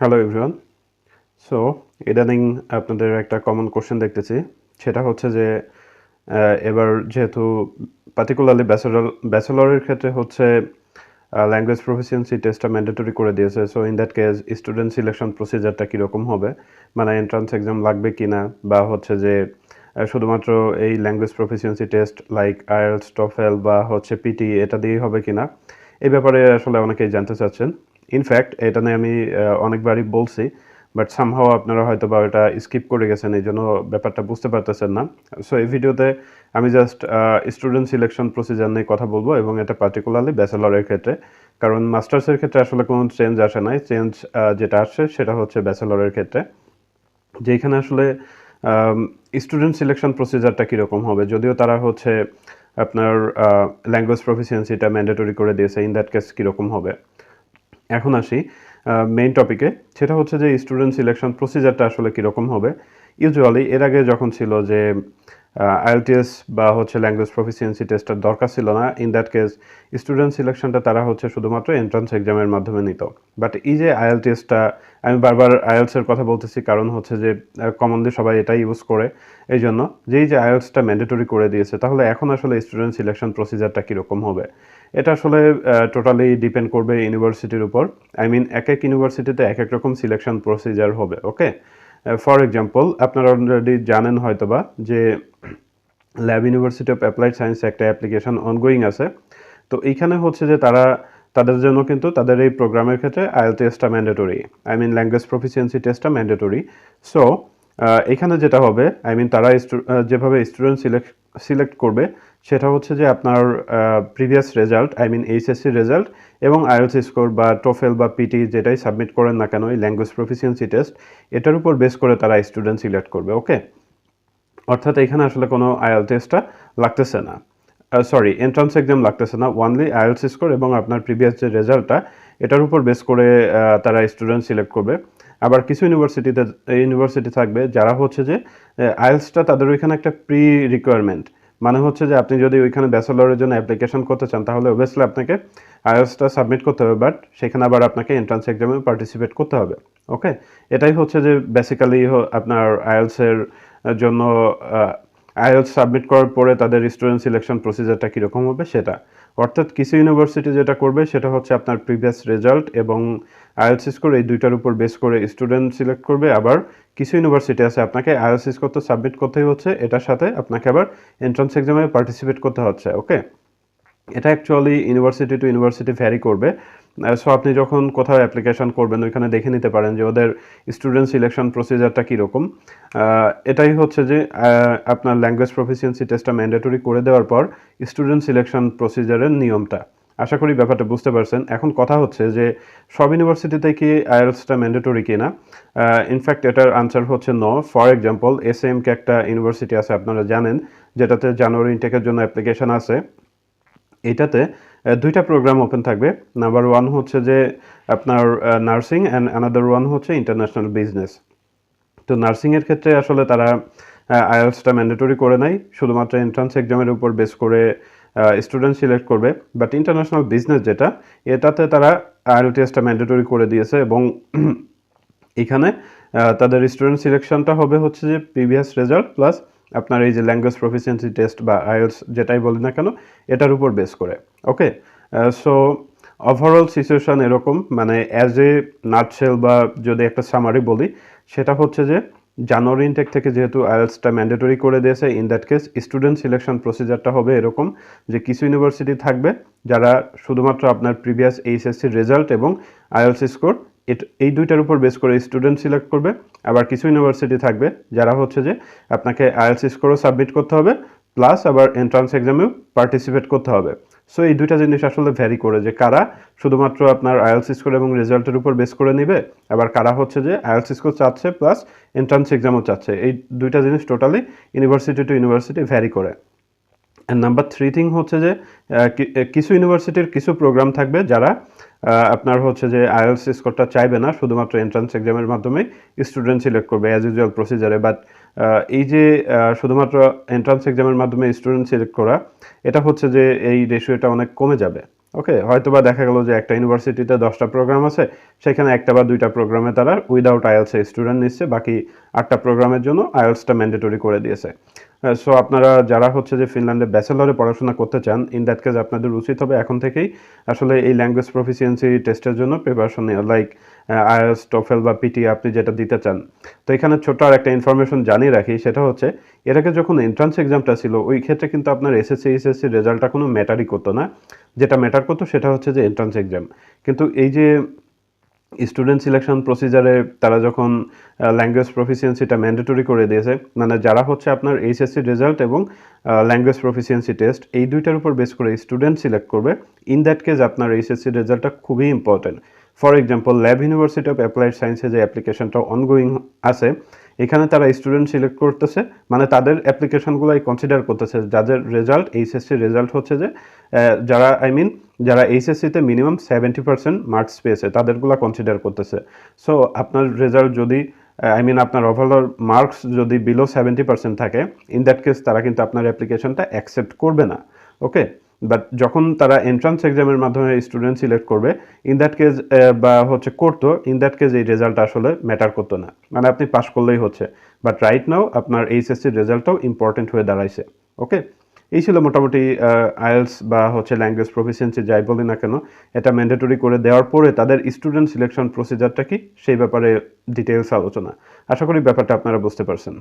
Hello everyone so ইদানিং আপনাদের একটা কমন কোশ্চেন দেখতেছি। সেটা হচ্ছে যে এবার যেহেতু পার্টিকুলারলি ব্যাচেলর ব্যাচেলরের ক্ষেত্রে হচ্ছে ল্যাঙ্গুয়েজ প্রফিসিয়েন্সি টেস্টটা ম্যান্ডেটরি করে দিয়েছে। So in that case student selection প্রসিজারটা কীরকম হবে? মানে এন্ট্রান্স এক্সাম লাগবে কি না বা হচ্ছে যে শুধুমাত্র এই language proficiency test like IELTS TOEFL বা হচ্ছে পিটি এটা দিয়েই হবে কি না এই ব্যাপারে আসলে অনেকেই জানতে চাচ্ছেন। ইনফ্যাক্ট এটা নিয়ে আমি অনেকবারই বলছি বাট সামহাও আপনারা হয়তো বা এটা স্কিপ করে গেছেন এই জন্য ব্যাপারটা বুঝতে পারতেছেন না। সো এই ভিডিওতে আমি জাস্ট স্টুডেন্ট সিলেকশন প্রসিজার নিয়ে কথা বলব, এবং এটা পার্টিকুলারলি ব্যাচেলরের ক্ষেত্রে। কারণ মাস্টার্সের ক্ষেত্রে আসলে কোনো চেঞ্জ আসে নাই। চেঞ্জ যেটা আসছে সেটা হচ্ছে ব্যাচেলরের ক্ষেত্রে। যেখানে আসলে স্টুডেন্ট সিলেকশন প্রসিজারটা কীরকম হবে? যদিও তারা হচ্ছে আপনার ল্যাঙ্গুয়েজ প্রফিসিয়েন্সিটা ম্যান্ডেটরি করে দিয়েছে ইন দ্যাট কেস কীরকম হবে? এখন আসি মেইন টপিকে সেটা হচ্ছে যে স্টুডেন্ট সিলেকশন প্রসিজারটা আসলে কীরকম হবে। ইউজুয়ালি এর আগে যখন ছিল যে আইএলটিএস বা হচ্ছে ল্যাঙ্গুয়েজ প্রফিসিয়েন্সি টেস্টের দরকার ছিল না ইন দ্যাট কেস স্টুডেন্ট সিলেকশনটা তারা হচ্ছে শুধুমাত্র এন্ট্রান্স এক্সামের মাধ্যমে নিত। বাট এই যে আইএলটিএসটা আমি বারবার আইএলসের কথা বলতেছি কারণ হচ্ছে যে কমনলি সবাই এটাই ইউজ করে। এই জন্য যেই যে আইএলসটা ম্যান্ডেটরি করে দিয়েছে, তাহলে এখন আসলে স্টুডেন্ট সিলেকশন প্রসিজারটা কীরকম হবে? এটা আসলে টোটালি ডিপেন্ড করবে ইউনিভার্সিটির উপর। আই মিন এক এক ইউনিভার্সিটিতে এক এক রকম সিলেকশন প্রসিজার হবে ওকে ফর এক্সাম্পল আপনারা অলরেডি জানেন হয়তোবা যে LAB University of Applied Science একটা অ্যাপ্লিকেশন অনগোয়িং আছে। তো এইখানে হচ্ছে যে তারা, তাদের জন্য কিন্তু তাদের এই প্রোগ্রামের ক্ষেত্রে আইএল টেস্টটা mandatory I mean language proficiency টেস্টটা ম্যান্ডেটরি সো এখানে যেটা হবে আই মিন তারা যেভাবে স্টুডেন্ট সিলেক্ট সিলেক্ট করবে, সেটা হচ্ছে যে আপনার previous result I mean HSC result এবং আইএলস স্কোর বা টোফেল বা পিটি যেটাই সাবমিট করেন না কেন, এই ল্যাঙ্গুয়েজ প্রফিসিয়েন্সি টেস্ট এটার উপর বেস করে তারা স্টুডেন্ট সিলেক্ট করবে ওকে অর্থাৎ এখানে আসলে কোনো আইএল টেস্টটা লাগতেছে না। সরি এন্ট্রান্স এক্সাম লাগতেছে না ওয়ানলি আইএলস স্কোর এবং আপনার প্রিভিয়াস যে রেজাল্টটা এটার উপর বেস করে তারা স্টুডেন্ট সিলেক্ট করবে। আবার কিছু ইউনিভার্সিটিতে ইউনিভার্সিটি থাকবে যারা হচ্ছে যে আইএলসটা তাদের ওইখানে একটা প্রি রিকোয়ারমেন্ট মানে হচ্ছে যে আপনি যদি ওইখানে ব্যাচেলরের জন্য অ্যাপ্লিকেশন করতে চান, তাহলে অবভিয়াসলি আপনাকে আইএলসটা সাবমিট করতে হবে বাট সেখানে আবার আপনাকে এন্ট্রান্স এক্সামে পার্টিসিপেট করতে হবে ওকে এটাই হচ্ছে যে বেসিক্যালি আপনার আইএলসের জন্য আইএলস সাবমিট করার পরে তাদের স্টুডেন্ট সিলেকশন প্রসিজারটা কীরকম হবে সেটা। অর্থাৎ কিছু ইউনিভার্সিটি যেটা করবে সেটা হচ্ছে আপনার প্রিভিয়াস রেজাল্ট এবং আইএলস স্কোর এই দুইটার উপর বেস করে স্টুডেন্ট সিলেক্ট করবে। আবার কিছু ইউনিভার্সিটি আছে আপনাকে আইএলস স্কোর তো সাবমিট করতেই হচ্ছে, এটার সাথে আপনাকে আবার এন্ট্রান্স এক্সামে পার্টিসিপেট করতে হচ্ছে ওকে এটা actually university to university vary করবে। সো আপনি যখন কোথাও অ্যাপ্লিকেশন করবেন, ওইখানে দেখে নিতে পারেন যে ওদের স্টুডেন্ট সিলেকশন প্রসিজারটা কীরকম। এটাই হচ্ছে যে আপনার ল্যাঙ্গুয়েজ প্রফিসিয়েন্সি টেস্টটা ম্যান্ডেটরি করে দেওয়ার পর স্টুডেন্ট সিলেকশন প্রসিজারের নিয়মটা। আশা করি ব্যাপারটা বুঝতে পারছেন। এখন কথা হচ্ছে যে, সব ইউনিভার্সিটিতে কি আইএলসটা ম্যান্ডেটরি কিনা? ইনফ্যাক্ট এটার আনসার হচ্ছে no for example S M K একটা ইউনিভার্সিটি আছে, আপনারা জানেন, যেটাতে জানুয়ারি ইনটেকের জন্য অ্যাপ্লিকেশন আছে। এটাতে দুইটা প্রোগ্রাম ওপেন থাকবে। নাম্বার ওয়ান হচ্ছে যে, আপনার নার্সিং অ্যান্ড অ্যানাদার ওয়ান হচ্ছে ইন্টারন্যাশনাল বিজনেস তো নার্সিংয়ের ক্ষেত্রে আসলে তারা আইএলসটা ম্যান্ডেটরি করে নাই। শুধুমাত্র এন্ট্রান্স এক্সামের উপর বেস করে স্টুডেন্ট সিলেক্ট করবে। বাট ইন্টারন্যাশনাল বিজনেস যেটা, এটাতে তারা আইএল টেস্টটা ম্যান্ডেটরি করে দিয়েছে এবং এখানে তাদের স্টুডেন্ট সিলেকশনটা হবে হচ্ছে যে প্রিভিয়াস রেজাল্ট প্লাস আপনার এই যে ল্যাঙ্গুয়েজ প্রফিসিয়েন্সি টেস্ট বা আইএলস যেটাই বলি না কেন, এটার উপর বেস করে ওকে সো ওভারঅল সিচুয়েশন এরকম মানে অ্যাজ এ নাটশেল বা যদি একটা সামারি বলি, সেটা হচ্ছে যে জানুয়ারি ইনটেক থেকে যেহেতু আইএলসটা ম্যান্ডেটরি করে দিয়েছে in that case student selection প্রসিজারটা হবে এরকম যে কিছু ইউনিভার্সিটি থাকবে, যারা শুধুমাত্র আপনার প্রিভিয়াস এইচএসসির রেজাল্ট এবং আইএলস স্কোর এই দুইটার উপর বেস করে স্টুডেন্ট সিলেক্ট করবে। আবার কিছু ইউনিভার্সিটি থাকবে, যারা হচ্ছে যে আপনাকে আইএলস স্কোরও সাবমিট করতে হবে প্লাস আবার এন্ট্রান্স এক্সামেও পার্টিসিপেট করতে হবে। সো এই দুইটা জিনিস আসলে ভ্যারি করে যে কারা শুধুমাত্র আপনার আইএলস স্কোর এবং রেজাল্টের উপর বেস করে নেবে, আবার কারা হচ্ছে যে আইএলস স্কোর চাচ্ছে প্লাস এন্ট্রান্স এক্সামও চাচ্ছে। এই দুইটা জিনিস totally university to university vary করে। নাম্বার থ্রি থিং হচ্ছে যে কিছু ইউনিভার্সিটির কিছু প্রোগ্রাম থাকবে যারা আপনার হচ্ছে যে আইএলস স্কোরটা চাইবে না, শুধুমাত্র এন্ট্রান্স এক্সামের মাধ্যমে স্টুডেন্ট সিলেক্ট করবে অ্যাজ ইউজুয়াল প্রসিজারে বাট এই যে শুধুমাত্র এন্ট্রান্স এক্সামের মাধ্যমে স্টুডেন্ট সিলেক্ট করা, এটা হচ্ছে যে এই রেশিওটা অনেক কমে যাবে। ওকে হয়তো বা দেখা গেল যে একটা ইউনিভার্সিটিতে দশটা প্রোগ্রাম আছে, সেখানে একটা বা দুইটা প্রোগ্রামে তারা উইদাউট আইএলসে স্টুডেন্ট নিচ্ছে, বাকি আটটা প্রোগ্রামের জন্য আইএলসটা ম্যান্ডেটরি করে দিয়েছে। সো আপনারা যারা হচ্ছে যে ফিনল্যান্ডে ব্যাচেলরে পড়াশোনা করতে চান ইন দ্যাট কেস আপনাদের উচিত হবে এখন থেকেই আসলে এই ল্যাঙ্গুয়েজ প্রফিসিয়েন্সি টেস্টের জন্য প্রিপারেশন লাইক আইএলস টফেল বা পিটি আপনি যেটা দিতে চান। তো এখানে ছোট আর একটা ইনফরমেশন জানিয়ে রাখি, সেটা হচ্ছে, এর আগে যখন এন্ট্রান্স এক্সামটা ছিল, ওই ক্ষেত্রে কিন্তু আপনার এসএসসি এসএসসি রেজাল্টটা কোনো ম্যাটারই করতো না। যেটা ম্যাটার করতো সেটা হচ্ছে যে এন্ট্রান্স এক্সাম কিন্তু এই যে স্টুডেন্ট সিলেকশন প্রসিজারে তারা যখন ল্যাঙ্গুয়েজ প্রফিসিয়েন্সিটা ম্যান্ডেটরি করে দিয়েছে মানে যারা হচ্ছে আপনার এইচএসসি রেজাল্ট এবং ল্যাঙ্গুয়েজ প্রফিসিয়েন্সি টেস্ট এই দুইটার উপর বেস করে স্টুডেন্ট সিলেক্ট করবে। ইন দ্যাট কেস আপনার এইচএসসি রেজাল্টটা খুবই important for example LAB University of Applied সায়েন্সে যে অ্যাপ্লিকেশনটা অনগোয়িং আছে। এখানে তারা স্টুডেন্ট সিলেক্ট করতেছে মানে তাদের অ্যাপ্লিকেশনগুলোই কনসিডার করতেছে, যাদের রেজাল্ট এইচএসসি রেজাল্ট হচ্ছে যে যারা আই মিন যারা এইচএসসিতে মিনিমাম সেভেন্টি পার্সেন্ট মার্কস পেয়েছে, তাদেরগুলো কনসিডার করতেছে। সো আপনার রেজাল্ট যদি আই মিন আপনার ওভারঅল মার্কস যদি বিলো সেভেন্টি পার্সেন্ট থাকে ইন দ্যাট কেস তারা কিন্তু আপনার অ্যাপ্লিকেশনটা অ্যাকসেপ্ট করবে না। ওকে বাট যখন তারা এন্ট্রান্স এক্সামের মাধ্যমে স্টুডেন্ট সিলেক্ট করবে ইন দ্যাট কেস বা হচ্ছে করতো ইন দ্যাট কেস এই রেজাল্ট আসলে ম্যাটার করতো না। মানে আপনি পাস করলেই হচ্ছে। বাট রাইট নাও আপনার এইচএসসির রেজাল্টটাও ইম্পর্টেন্ট হয়ে দাঁড়াইছে। ওকে এই ছিল মোটামুটি আইএলস বা হচ্ছে ল্যাঙ্গুয়েজ প্রফিসিয়েন্সি যাই বলি না কেন, এটা ম্যান্ডেটরি করে দেওয়ার পরে তাদের স্টুডেন্ট সিলেকশন প্রসিজারটা কি, সেই ব্যাপারে ডিটেলস আলোচনা। আশা করি ব্যাপারটা আপনারা বুঝতে পারছেন।